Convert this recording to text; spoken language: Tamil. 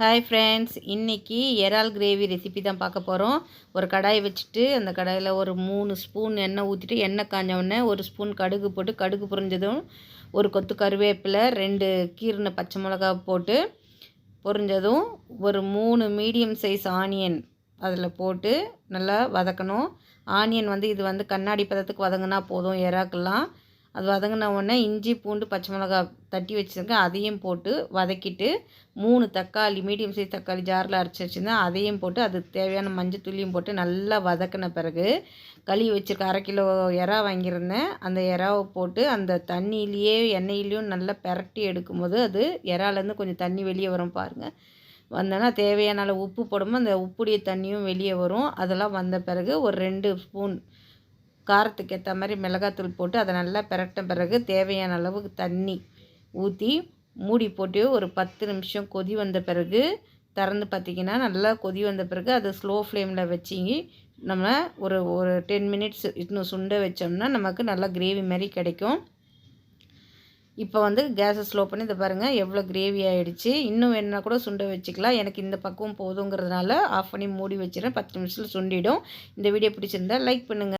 ஹாய் ஃப்ரெண்ட்ஸ் இன்றைக்கி இறால் கிரேவி ரெசிபி தான் பார்க்க போகிறோம் ஒரு கடாயை வச்சுட்டு அந்த கடாயில் ஒரு மூணு ஸ்பூன் எண்ணெய் ஊற்றிட்டு எண்ணெய் காஞ்ச உடனே ஒரு ஸ்பூன் கடுகு போட்டு கடுகு புரிஞ்சதும் ஒரு கொத்து கருவேப்பிலை ரெண்டு கீரின பச்சை மிளகா போட்டு பொரிஞ்சதும் ஒரு மூணு மீடியம் சைஸ் ஆனியன் அதில் போட்டு நல்லா வதக்கணும். ஆனியன் வந்து இது வந்து கண்ணாடி பதத்துக்கு வதங்கினா போதும் எறாக்கெல்லாம். அது வதங்கின உடனே இஞ்சி பூண்டு பச்சை மிளகா தட்டி வச்சுருக்கேன். அதையும் போட்டு வதக்கிட்டு மூணு தக்காளி மீடியம் சைஸ் தக்காளி ஜாரில் அரைச்சி வச்சுருந்தேன். அதையும் போட்டு அது தேவையான மஞ்சள் துள்ளியும் போட்டு நல்லா வதக்கின பிறகு கழுவி வச்சுருக்க அரை கிலோ இறா வாங்கியிருந்தேன். அந்த இறாவை போட்டு அந்த தண்ணியிலேயே எண்ணெயிலையும் நல்லா பெரட்டி எடுக்கும்போது அது இறாலேருந்து கொஞ்சம் தண்ணி வெளியே வரும் பாருங்கள் வந்தோன்னா தேவையான உப்பு போடும்போது அந்த உப்புடைய தண்ணியும் வெளியே வரும். அதெல்லாம் வந்த பிறகு ஒரு ரெண்டு ஸ்பூன் காரத்துக்கு ஏற்ற மாதிரி மிளகாத்தூள் போட்டு அதை நல்லா பிரட்ட பிறகு தேவையான அளவுக்கு தண்ணி ஊற்றி மூடி போட்டு ஒரு பத்து நிமிஷம் கொதி வந்த பிறகு திறந்து பார்த்திங்கன்னா நல்லா கொதி வந்த பிறகு அதை ஸ்லோ ஃப்ளேமில் வச்சிங்க நம்ம ஒரு ஒரு டென் மினிட்ஸ் இன்னும் சுண்ட வச்சோம்னா நமக்கு நல்லா கிரேவி மாதிரி கிடைக்கும். இப்போ வந்து கேஸை ஸ்லோ பண்ணி இதை பாருங்கள் எவ்வளோ கிரேவி ஆகிடுச்சு இன்னும் வேணுன்னா கூட சுண்ட வச்சுக்கலாம். எனக்கு இந்த பக்குவம் போதுங்கிறதுனால ஆஃப் பண்ணி மூடி வச்சுருவேன் பத்து நிமிஷத்தில் சுண்டிடும். இந்த வீடியோ பிடிச்சிருந்தா லைக் பண்ணுங்கள்